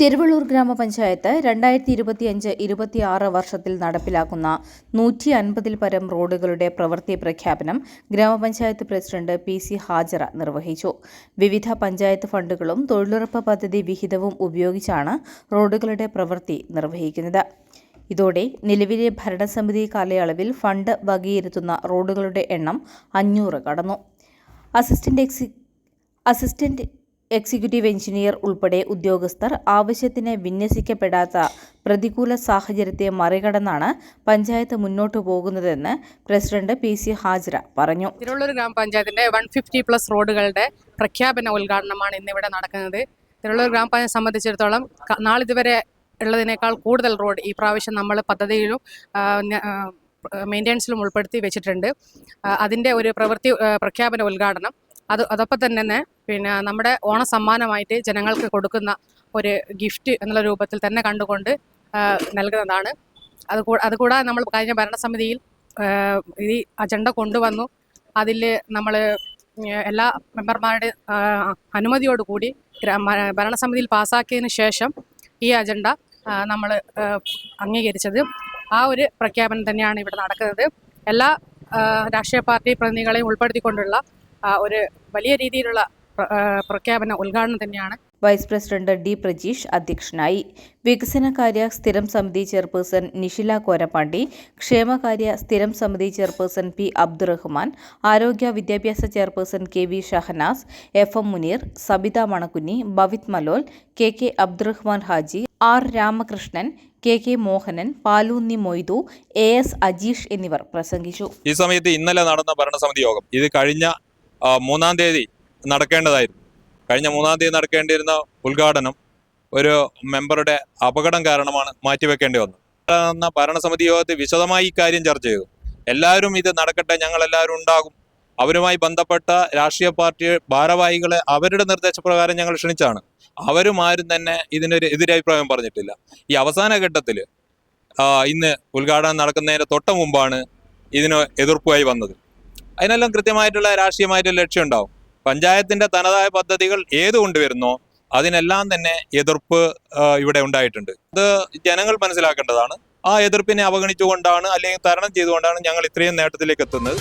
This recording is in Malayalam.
തിരുവള്ളൂർ ഗ്രാമപഞ്ചായത്ത് രണ്ടായിരത്തി ഇരുപത്തിയഞ്ച് ഇരുപത്തിയാറ് വർഷത്തിൽ നടപ്പിലാക്കുന്ന നൂറ്റി അൻപതിൽ പരം റോഡുകളുടെ പ്രവൃത്തി പ്രഖ്യാപനം ഗ്രാമപഞ്ചായത്ത് പ്രസിഡന്റ് പി സി ഹാജറ നിർവഹിച്ചു. വിവിധ പഞ്ചായത്ത് ഫണ്ടുകളും തൊഴിലുറപ്പ് പദ്ധതി വിഹിതവും ഉപയോഗിച്ചാണ് റോഡുകളുടെ പ്രവൃത്തി നിർവഹിക്കുന്നത്. ഇതോടെ നിലവിലെ ഭരണസമിതി കാലയളവിൽ ഫണ്ട് വകയിരുത്തുന്ന റോഡുകളുടെ എണ്ണം അഞ്ഞൂറ് കടന്നു. അസിസ്റ്റന്റ് അസിസ്റ്റന്റ് എക്സിക്യൂട്ടീവ് എഞ്ചിനീയർ ഉൾപ്പെടെ ഉദ്യോഗസ്ഥർ ആവശ്യത്തിന് വിന്യസിക്കപ്പെടാത്ത പ്രതികൂല സാഹചര്യത്തെ മറികടന്നാണ് പഞ്ചായത്ത് മുന്നോട്ടു പോകുന്നതെന്ന് പ്രസിഡന്റ് പി സി ഹാജിറ പറഞ്ഞു. തിരുവള്ളൂർ ഗ്രാമപഞ്ചായത്തിന്റെ വൺ ഫിഫ്റ്റി പ്ലസ് റോഡുകളുടെ പ്രഖ്യാപന ഉദ്ഘാടനമാണ് ഇന്നിവിടെ നടക്കുന്നത്. തിരുവള്ളൂർ ഗ്രാമപഞ്ചായത്ത് സംബന്ധിച്ചിടത്തോളം നാളിതുവരെ ഉള്ളതിനേക്കാൾ കൂടുതൽ റോഡ് ഈ പ്രാവശ്യം നമ്മൾ പദ്ധതിയിലും മെയിന്റെനൻസിലും ഉൾപ്പെടുത്തി വെച്ചിട്ടുണ്ട്. അതിന്റെ ഒരു പ്രവൃത്തി പ്രഖ്യാപന ഉദ്ഘാടനം അത് അതോടൊപ്പം തന്നെ പിന്നെ നമ്മുടെ ഓണ സമ്മാനമായിട്ട് ജനങ്ങൾക്ക് കൊടുക്കുന്ന ഒരു ഗിഫ്റ്റ് എന്നുള്ള രൂപത്തിൽ തന്നെ കണ്ടുകൊണ്ട് നൽകുന്നതാണ്. അത് അതുകൂടാതെ നമ്മൾ കഴിഞ്ഞ ഭരണസമിതിയിൽ ഈ അജണ്ട കൊണ്ടുവന്നു. അതിൽ നമ്മൾ എല്ലാ മെമ്പർമാരുടെ അനുമതിയോടുകൂടി ഭരണസമിതിയിൽ പാസ്സാക്കിയതിന് ശേഷം ഈ അജണ്ട നമ്മൾ അംഗീകരിച്ചത്. ആ ഒരു പ്രഖ്യാപനം തന്നെയാണ് ഇവിടെ നടക്കുന്നത്. എല്ലാ രാഷ്ട്രീയ പാർട്ടി പ്രതിനിധികളെയും ഉൾപ്പെടുത്തിക്കൊണ്ടുള്ള ഒരു വലിയ രീതിയിലുള്ള പ്രഖ്യാപന ഉദ്ഘാടനം തന്നെയാണ്. വൈസ് പ്രസിഡന്റ് ഡി പ്രജീഷ് അധ്യക്ഷനായി. വികസനകാര്യ സ്ഥിരം സമിതി ചെയർപേഴ്സൺ നിഷില കോരപ്പാണ്ടി ക്ഷേമകാര്യ സ്ഥിരം സമിതി ചെയർപേഴ്സൺ പി അബ്ദുറഹ്മാൻ ആരോഗ്യ വിദ്യാഭ്യാസ chairperson K V Shahanas F M Muneer Sabitha Manakkunji Bavith Malol K K Abdurahman Haji R Ramakrishnan K K Mohanan Paloonni Moythu A S Ajeesh എന്നിവർ പ്രസംഗിച്ചു. ഈ സമയത്ത് ഇന്നലെ നടന്ന ഭരണസമിതി യോഗം. ഇത് കഴിഞ്ഞ മൂന്നാം തീയതി നടക്കേണ്ടതായിരുന്നു. കഴിഞ്ഞ മൂന്നാം തീയതി നടക്കേണ്ടിയിരുന്ന ഉദ്ഘാടനം ഒരു മെമ്പറുടെ അപകടം കാരണമാണ് മാറ്റിവെക്കേണ്ടി വന്നത്. നടന്ന ഭരണസമിതി യോഗത്തിൽ വിശദമായി ഇക്കാര്യം കാര്യം ചർച്ച ചെയ്തു. എല്ലാവരും ഇത് നടക്കട്ടെ ഞങ്ങൾ എല്ലാവരും ഉണ്ടാകും. അവരുമായി ബന്ധപ്പെട്ട രാഷ്ട്രീയ പാർട്ടി ഭാരവാഹികളെ അവരുടെ നിർദ്ദേശപ്രകാരം ഞങ്ങൾ ക്ഷണിച്ചാണ്. അവരും ആരും തന്നെ ഇതിനൊരു എതിരഭിപ്രായം പറഞ്ഞിട്ടില്ല. ഈ അവസാന ഘട്ടത്തിൽ ഇന്ന് ഉദ്ഘാടനം നടക്കുന്നതിന് തൊട്ട് മുമ്പാണ് ഇതിന് എതിർപ്പായി വന്നത്. അതിനെല്ലാം കൃത്യമായിട്ടുള്ള രാഷ്ട്രീയമായിട്ടുള്ള ലക്ഷ്യം ഉണ്ടാവും. പഞ്ചായത്തിന്റെ തനതായ പദ്ധതികൾ ഏത് കൊണ്ടുവരുന്നോ അതിനെല്ലാം തന്നെ എതിർപ്പ് ഇവിടെ ഉണ്ടായിട്ടുണ്ട്. അത് ജനങ്ങൾ മനസ്സിലാക്കേണ്ടതാണ്. ആ എതിർപ്പിനെ അവഗണിച്ചുകൊണ്ടാണ് അല്ലെങ്കിൽ തരണം ചെയ്തുകൊണ്ടാണ് ഞങ്ങൾ ഇത്രയും നേട്ടത്തിലേക്ക് എത്തുന്നത്.